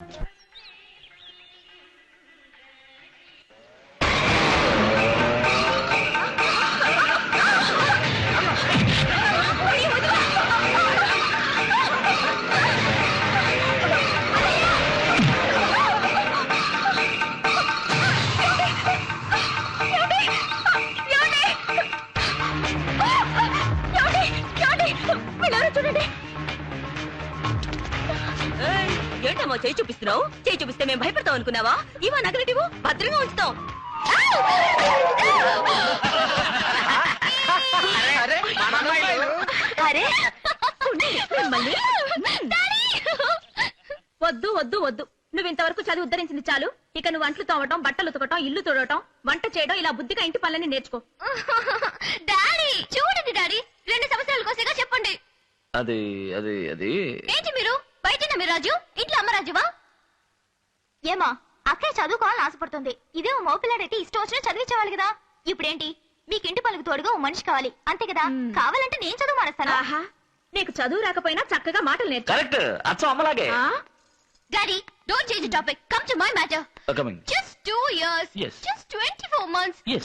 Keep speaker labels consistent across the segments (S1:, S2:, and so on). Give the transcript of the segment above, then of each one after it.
S1: చూడండి
S2: మేము భయపడతాం అనుకున్నావా? ఇవా నగలటివు భద్రంగా ఉంచుతాం.
S1: అరే ఉండి, మిమ్మల్ని. వద్దు వద్దు వద్దు. నువ్వు ఇంతవరకు చదివి ఉద్ధరించింది చాలు. ఇక నువ్వు అంట్లు తోవటం బట్టలు ఉతకటం ఇల్లు తుడవటం వంట చేయడం ఇలా బుద్ధిగా ఇంటి పనులని నేర్చుకో.
S3: డాడీ చూడండి డాడీ. రెండు సంవత్సరాల కోసేగా చెప్పండి.
S4: అది అది అది.
S3: ఏంటి మీరు? బయట మీ రాజు? ఇంట్లో అమ్మ రాజువా? ఏమా అక్కడే చదువుకోవాలని ఆశపడుతుంది. ఇదే ఓ మోపిల్లాడైతే ఇష్టం వచ్చినా చదివించేవాళ్ళు కదా. ఇప్పుడేంటి? మీకు ఇంటి పనులకు తోడుగా ఓ మనిషి కావాలి. అంతే కదా. కావాలంటే నేను చదువు మానేస్తాను.
S1: ఆహా నీకు చదువు రాకపోయినా చక్కగా మాటలు నేర్చు.
S4: కరెక్ట్. అచ్చం అమ్మలాగే.
S1: ఆ?
S3: Daddy don't change topic come to my matter
S4: coming
S3: just years
S4: Yes.
S3: Months
S4: Yes.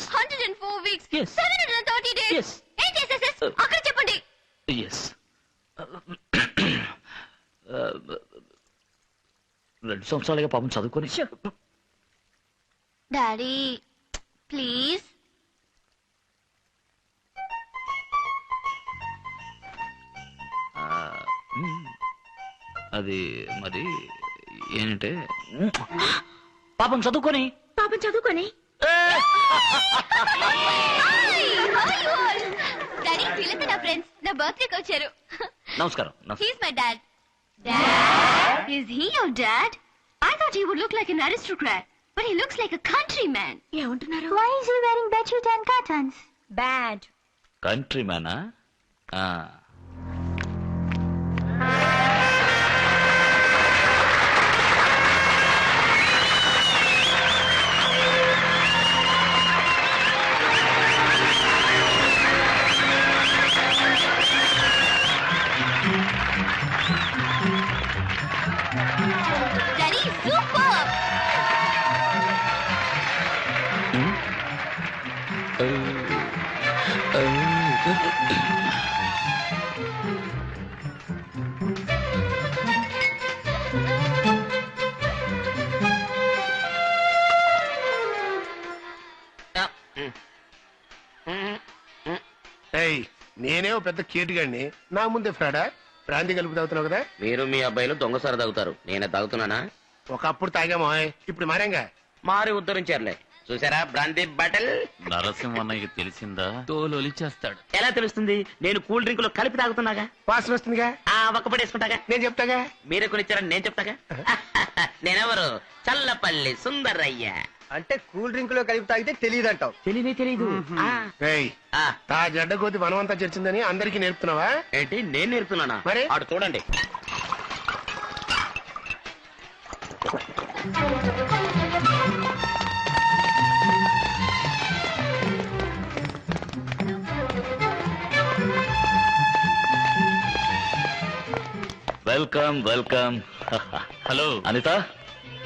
S3: Weeks
S4: Yes.
S3: Seven hundred and thirty days
S4: Yes.
S3: ఏం చేసేసేస్. అక్కడ చెప్పండి.
S4: రెండు సంవత్సరాలుగా పాపం చదువుకొని.
S3: Daddy please.
S4: అది మరి ఏంటంటే పాపం చదువుకొని.
S1: పాపం చదువుకొని?
S3: డాడీ వీళ్ళంతా నా ఫ్రెండ్స్. నా బర్త్డేకి వచ్చారు.
S4: నమస్కారం నమస్కారం.
S3: He's my dad. Dad. He your dad I thought he would look like an aristocrat but he looks like a country man
S1: ఏమంటున్నారు?
S3: Why is he wearing bedsheet and curtains
S1: bad
S4: country మ్యానా
S5: ఏయ్ నేనే ఓ పెద్ద కేటుగాడిని నా ముందే ఫ్రాడా? Brandy కలుపు తాగుతున్నావు కదా?
S6: మీరు మీ అబ్బాయిలు దొంగసారి తాగుతారు. నేనే తాగుతున్నానా?
S5: ఒకప్పుడు తాగామా ఇప్పుడు మారేంగా?
S6: మారి ఉద్ధరించారులే. చూసారా? Brandy bottle.
S4: నరసింహన్నయ్యకి తెలిసిందా? తోలొలిచేస్తాడు.
S6: ఎలా తెలుస్తుంది? నేను కూల్ డ్రింక్లో కలిపి తాగుతున్నాగా?
S5: వాసన వస్తుందిగా?
S6: ఆ ఒక్కపడి వేసుకుంటాగా.
S5: నేను చెప్తాగా?
S6: మీరే కొనిచ్చారని నేను చెప్తాగా? నేనెవరు? చల్లపల్లి సుందరయ్య.
S7: అంటే కూల్ డ్రింక్లో కలిపి తాగితే తెలియదంటావు.
S6: తెలియనే తెలీదు. ఆ, ఆ,
S5: తా జడ్డ కోతి వనమంతా చర్చిందని అందరికి నేర్పుతున్నావా?
S6: ఏంటి? నేను నేర్పుతున్నానా?
S5: మరి?
S6: ఆడు చూడండి.
S4: వెల్కమ్ వెల్కమ్ హలో అనిత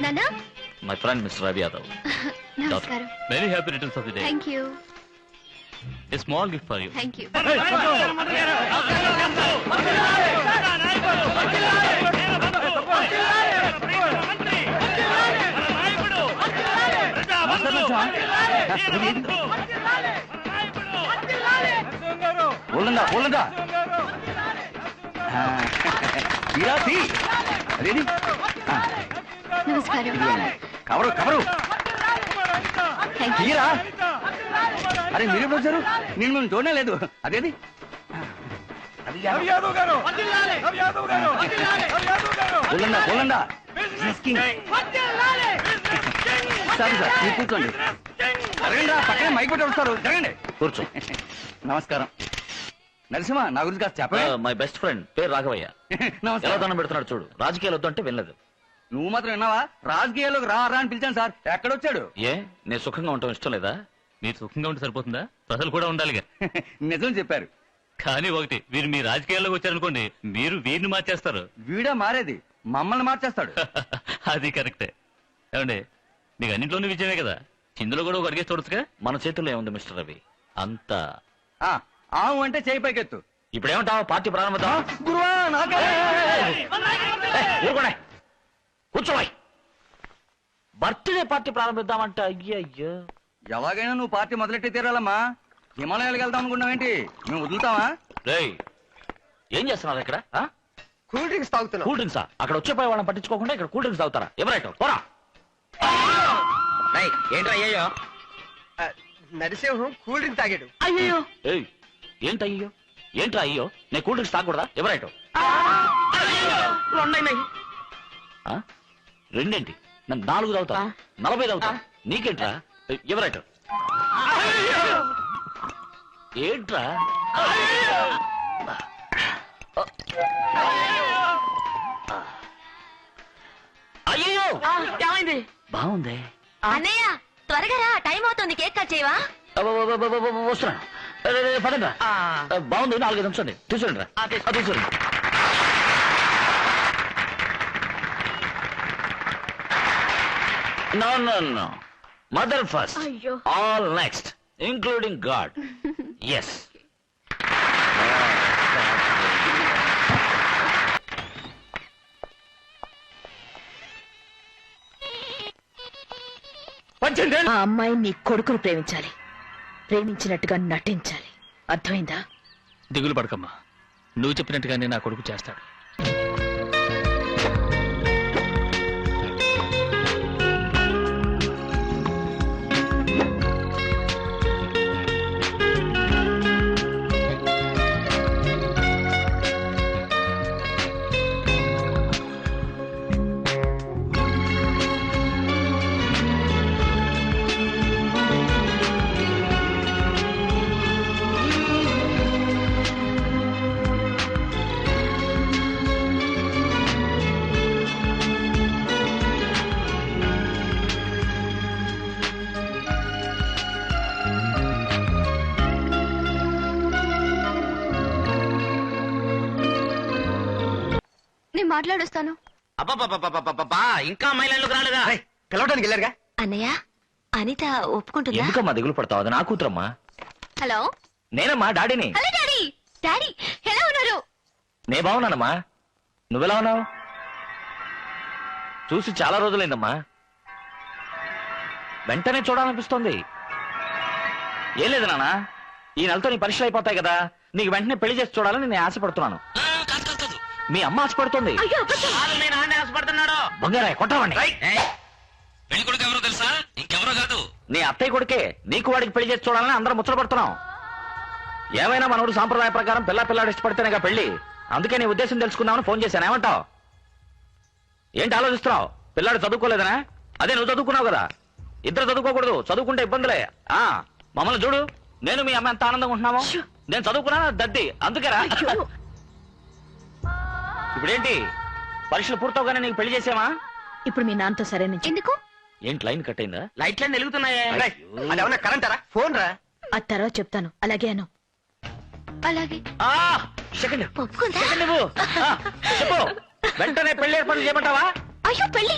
S3: నానా
S4: my friend mister Ravi Yadav
S3: నమస్కారం
S4: very happy returns of the day
S3: thank you
S4: a small gift for you
S3: thank you
S7: ఒళ్ళందా అదేది
S3: నమస్కారం.
S7: Cover cover. తీరా? అరే మీరు ఎప్పుడు వచ్చారు? నేను మేము చూడనే లేదు. అదేది ఒళ్ళందా ఒళ్ళందా సారీ సార్ మీరు కూర్చోండి. జరగండి రా, పక్కనే మైక్ పెట్టి వస్తారు. జరగండి.
S4: కూర్చో.
S7: నమస్కారం. నరసింహ నా గురించి కాస్త చెప్పే
S4: మై బెస్ట్ ఫ్రెండ్ పేరు రాఘవయ్య. ఎలా
S7: నమస్కారం
S4: దండం పెడుతున్నాడు చూడు రాజకీయాలు వద్దు అంటే వినలేదు.
S7: నువ్వు మాత్రం విన్నావా? రాజకీయాల్లోకి రా రా అని పిలిచాను సార్. ఎక్కడొచ్చాడు?
S4: ఏ నేను సుఖంగా ఉండటం ఇష్టం లేదా?
S8: మీరు సుఖంగా ఉంటే సరిపోతుందా? ప్రజలు కూడా ఉండాలిగా.
S7: నిజం చెప్పారు.
S8: కానీ ఒకటి వీరు మీ రాజకీయాల్లోకి వచ్చారనుకోండి మీరు వీరిని మార్చేస్తారు.
S7: వీడా మారేది? మమ్మల్ని మార్చేస్తాడు.
S8: అది కరెక్టే. ఏమండి మీకు అన్నింటిలోనూ విజయమే కదా? ఇందులో కూడా ఒక అడిగేసి చూడొచ్చుగా?
S4: మన చేతుల్లో ఏముంది మిస్టర్ రవి? అంతా.
S7: ఆ, ఆవు అంటే చేయి పైకెత్తు.
S4: ఇప్పుడు ఏమంటావు పార్టీ ప్రారంభిద్దాం
S7: గురువా నాకే
S4: ఊరుకోనే. కూర్చోవాయి బర్త్డే పార్టీ ప్రారంభిద్దామంట అయ్యయ్యో.
S7: ఎలాగైనా నువ్వు పార్టీ మొదలెట్టి తీరాలమ్మా. హిమాలయాలకు వెళ్దాం అనుకున్నావేంటి మేము వదులుతావా?
S4: రేయ్ ఏం చేస్తున్నారు ఇక్కడ? ఆ?
S5: కూల్ డ్రింక్స్ తాగుతున్నాం.
S4: కూల్ డ్రింక్సా? అక్కడ వచ్చే వాళ్ళని పట్టించుకోకుండా ఇక్కడ కూల్ డ్రింక్స్ తాగుతారా? ఎవరైతే పోరా.
S6: రేయ్, ఏంట్రా అయ్యో
S5: నరసింహం కూల్ డ్రింక్ తాగాడు.
S6: అయ్యో
S4: ఏయ్ ఏంటి అయ్యో? ఏంట్రా అయ్యో? నేను కూల్ డ్రింక్స్ తాగకూడదా? ఆ? రెండేంటి? నన్ను నాలుగు తాగుతా నలభై తాగుతా నీకేంట్రా? ఎవరైతే ఏంట్రా? అయ్యో!
S6: ఏమైంది?
S4: బాగుంది.
S2: అన్నయ్య త్వరగా రా. టైం అవుతుంది కేక్ కట్ చేయవా?
S4: వస్తున్నాను. రే,
S6: ఆ,
S4: బాగుంది నాలుగైదు నిమిషం తీసుకురండి రా. తీసుకురండి. No no no mother first
S1: అయ్యో.
S4: All next including god yes
S1: ఆ అమ్మాయి నీ కొడుకును ప్రేమించాలి. ప్రేమించినట్టుగా నటించాలి. అర్థమైందా?
S8: దిగులు పడకమ్మా. నువ్వు చెప్పినట్టుగానే నా కొడుకు చేస్తాడు.
S3: నేను మాట్లాడొస్తాను.
S6: అబ్బబ్బబ్బబ్బబ్బబ్బా, ఇంకా రాలేదా?
S5: పిలవడానికి వెళ్ళారుగా?
S2: అన్నయ్య అనిత ఒప్పుకుంటుందా?
S4: ఎందుకమ్మా దిగులు పడతావు? అది నా కూతురమ్మా.
S3: హలో?
S4: నేనమ్మా డాడీని.
S3: Hello daddy. డాడీ ఎలా ఉన్నారు?
S4: నే బాగున్నానమ్మా. నువ్వెలా ఉన్నావు? చూసి చాలా రోజులైందమ్మా. వెంటనే చూడాలనిపిస్తోంది. ఏం లేదు నాన్న. ఈ నెలతో నీ పరీక్షలు అయిపోతాయి కదా. నీకు వెంటనే పెళ్ళి చేసి చూడాలని నేను ఆశపడుతున్నాను. మీ అమ్మ ఆశపడుతుంది.
S6: కాదు, మీ నాన్న ఆశపడుతున్నాడు.
S4: బంగారా కొట్టవండి.
S6: ఏయ్,
S8: పెళ్ళి కొడుకు ఎవరో తెలుసా? ఇంకెవరో కాదు.
S4: నీ అత్తయ్య కొడుకే నీకు వాడికి పెళ్ళి చేసి చూడాలని అందరం ముచ్చటపడుతున్నాం. ఏమైనా మనోడు సాంప్రదాయ ప్రకారం పిల్ల పిల్లాడు ఇష్టపడితేనేగా పెళ్ళి అందుకే నీ ఉద్దేశం తెలుసుకుందామని ఫోన్ చేశాను. ఏమంటావు? ఏంటి ఆలోచిస్తున్నావు? పిల్లాడు చదువుకోలేదనా? అదే నువ్వు చదువుకున్నావు కదా. ఇద్దరు చదువుకోకూడదు. చదువుకుంటే ఇబ్బందులే. ఆ మమ్మల్ని చూడు. నేను మీ అమ్మ ఎంత ఆనందంగా ఉంటున్నామో. నేను చదువుకున్నా దద్ది. అందుకేరా ఇప్పుడేంటి? పరీక్షలు పూర్తవగానే నీకు పెళ్ళి చేసామా
S1: ఇప్పుడు మీ నాన్నతో సరే నుంచి
S3: ఎందుకు?
S4: ఏంటి లైన్ కట్ అయిందా?
S6: లైట్లన్నీ వెలుగుతున్నాయే.
S5: అది ఏమన్నా కరెంటారా? ఫోన్ రా
S1: ఆ తర్వాత చెప్తాను. అలాగే అను.
S3: అలాగే.
S4: ఆ సెకండ్
S3: ఒప్పుకుందా?
S4: సెకండ్ నువ్వు. ఆ, చెప్పు. వెంటనే పెళ్ళి ఏర్పాటు చేయమంటావా?
S3: అయ్యో పెళ్ళి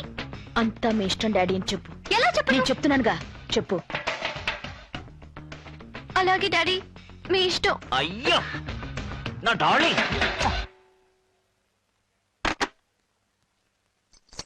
S1: అంతా మీ ఇష్టం డాడీ అని చెప్పు.
S3: ఎలా చెప్పను?
S1: నేను చెప్తున్నానుగా. చెప్పు.
S3: అలాగే డాడీ. మీ ఇష్టం.
S4: అయ్యో. నా డార్లింగ్.